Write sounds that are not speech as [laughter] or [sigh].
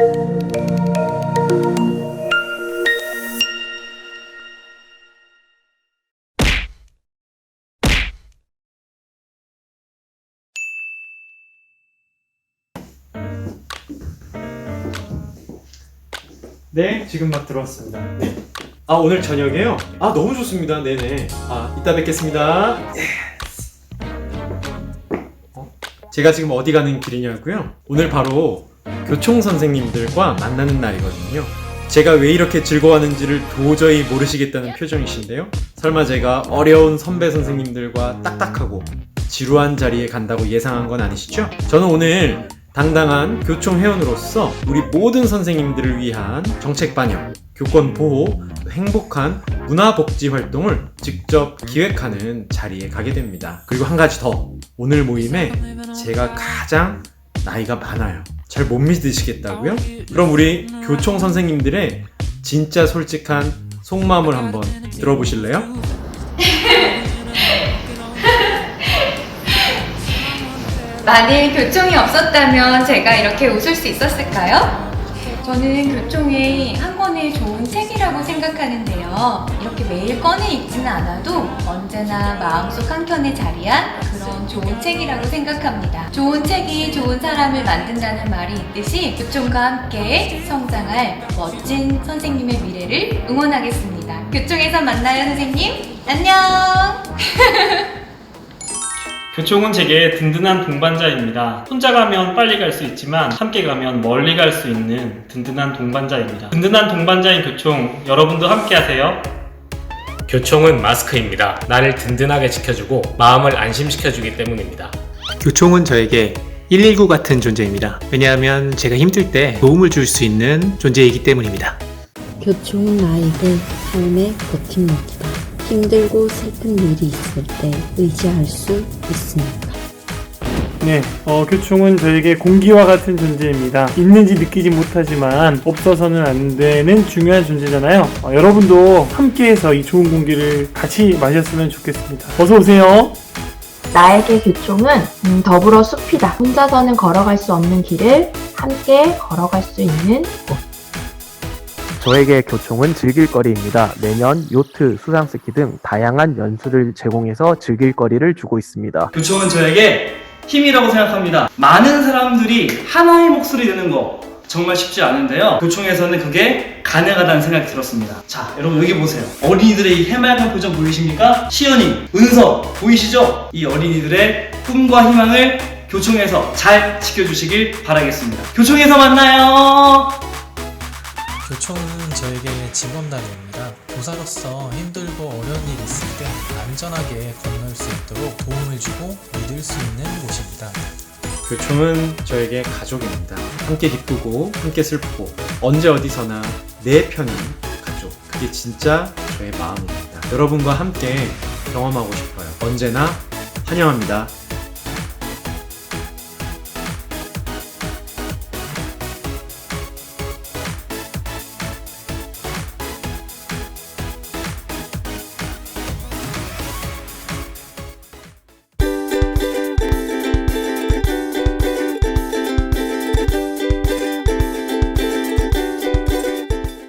네, 지금 막 들어왔습니다. 네. 아, 오늘 저녁에요? 아, 너무 좋습니다. 네네. 아, 이따 뵙겠습니다. 어? 제가 지금 어디 가는 길이냐고요? 오늘 바로 교총 선생님들과 만나는 날이거든요. 제가 왜 이렇게 즐거워하는지를 도저히 모르시겠다는 표정이신데요. 설마 제가 어려운 선배 선생님들과 딱딱하고 지루한 자리에 간다고 예상한 건 아니시죠? 저는 오늘 당당한 교총 회원으로서 우리 모든 선생님들을 위한 정책 반영, 교권 보호, 행복한 문화 복지 활동을 직접 기획하는 자리에 가게 됩니다. 그리고 한 가지 더. 오늘 모임에 제가 가장 나이가 많아요. 잘 못 믿으시겠다고요? 그럼 우리 교총 선생님들의 진짜 솔직한 속마음을 한번 들어보실래요? [laughs] 만일 교총이 없었다면 제가 이렇게 웃을 수 있었을까요? 저는 교총이 한 권의 좋은 책이라고 생각하는데요. 이렇게 매일 꺼내 읽지는 않아도 언제나 마음속 한켠에 자리한 그런 좋은 책이라고 생각합니다. 좋은 책이 좋은 사람을 만든다는 말이 있듯이 교총과 함께 성장할 멋진 선생님의 미래를 응원하겠습니다. 교총에서 만나요, 선생님. 안녕! [laughs] 교총은 제게 든든한 동반자입니다. 혼자 가면 빨리 갈 수 있지만 함께 가면 멀리 갈 수 있는 든든한 동반자입니다. 든든한 동반자인 교총, 여러분도 함께 하세요. 교총은 마스크입니다. 나를 든든하게 지켜주고 마음을 안심시켜주기 때문입니다. 교총은 저에게 119 같은 존재입니다. 왜냐하면 제가 힘들 때 도움을 줄 수 있는 존재이기 때문입니다. 교총은 나에게 삶의 버팀목이다. 힘들고 슬픈 일이 있을 때 의지할 수 있습니다. 네, 어, 교총은 저에게 공기와 같은 존재입니다. 있는지 느끼지 못하지만 없어서는 안 되는 중요한 존재잖아요. 어, 여러분도 함께해서 이 좋은 공기를 같이 마셨으면 좋겠습니다. 어서 오세요. 나에게 교총은 음, 더불어 숲이다. 혼자서는 걸어갈 수 없는 길을 함께 걸어갈 수 있는 곳. 저에게 교총은 즐길 거리입니다. 매년 요트, 수상스키 등 다양한 연수를 제공해서 즐길 거리를 주고 있습니다. 교총은 저에게 힘이라고 생각합니다. 많은 사람들이 하나의 목소리 내는 거 정말 쉽지 않은데요. 교총에서는 그게 가능하다는 생각이 들었습니다. 자, 여러분 여기 보세요. 어린이들의 이 해맑은 표정 보이십니까? 시연이, 은서 보이시죠? 이 어린이들의 꿈과 희망을 교총에서 잘 지켜주시길 바라겠습니다. 교총에서 만나요. 교총은 저에게 직원단입니다. 교사로서 힘들고 어려운 일이 있을 때 안전하게 건널 수 있도록 도움을 주고 믿을 수 있는 곳입니다. 교총은 저에게 가족입니다. 함께 기쁘고 함께 슬프고 언제 어디서나 내 편인 가족. 그게 진짜 저의 마음입니다. 여러분과 함께 경험하고 싶어요. 언제나 환영합니다.